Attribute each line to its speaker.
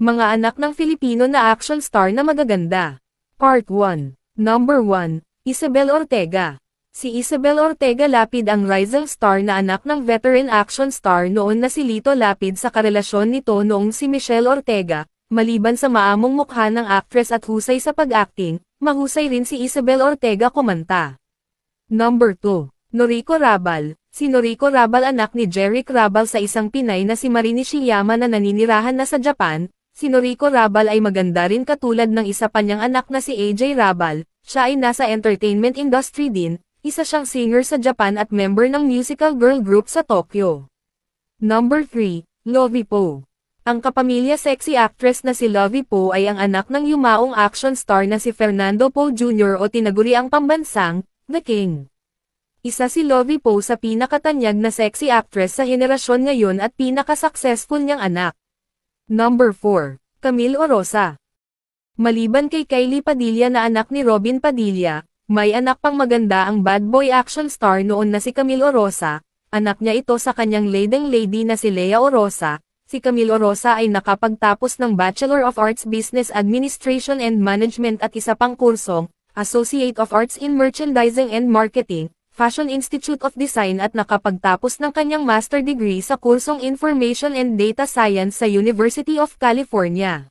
Speaker 1: Mga anak ng Filipino na action star na magaganda. Part 1. Number 1, Isabel Ortega. Si Isabel Ortega Lapid ang rising star na anak ng veteran action star noon na si Lito Lapid sa karelasyon nito noong si Michelle Ortega, maliban sa maamong mukha ng actress at husay sa pag-acting, mahusay rin si Isabel Ortega kumanta. Number 2. Noriko Rabal. Si Noriko Rabal anak ni Jeric Rabal sa isang Pinay na si Marini Shiyama na naninirahan na sa Japan, si Noriko Rabal ay maganda rin katulad ng isa pa niyang anak na si AJ Rabal, siya ay nasa entertainment industry din, isa siyang singer sa Japan at member ng musical girl group sa Tokyo. Number 3, Lovie Poe. Ang kapamilya sexy actress na si Lovie Poe ay ang anak ng yumaong action star na si Fernando Poe Jr. o tinaguri ang pambansang, The King. Isa si Lovie Poe sa pinakatanyag na sexy actress sa henerasyon ngayon at pinaka-successful niyang anak. Number 4. Camille Orosa. Maliban kay Kylie Padilla na anak ni Robin Padilla, may anak pang maganda ang bad boy action star noon na si Camille Orosa, anak niya ito sa kanyang leading lady na si Lea Orosa, si Camille Orosa ay nakapagtapos ng Bachelor of Arts Business Administration and Management at isa pang kursong, Associate of Arts in Merchandising and Marketing, Fashion Institute of Design at nakapagtapos ng kanyang master degree sa kursong Information and Data Science sa University of California.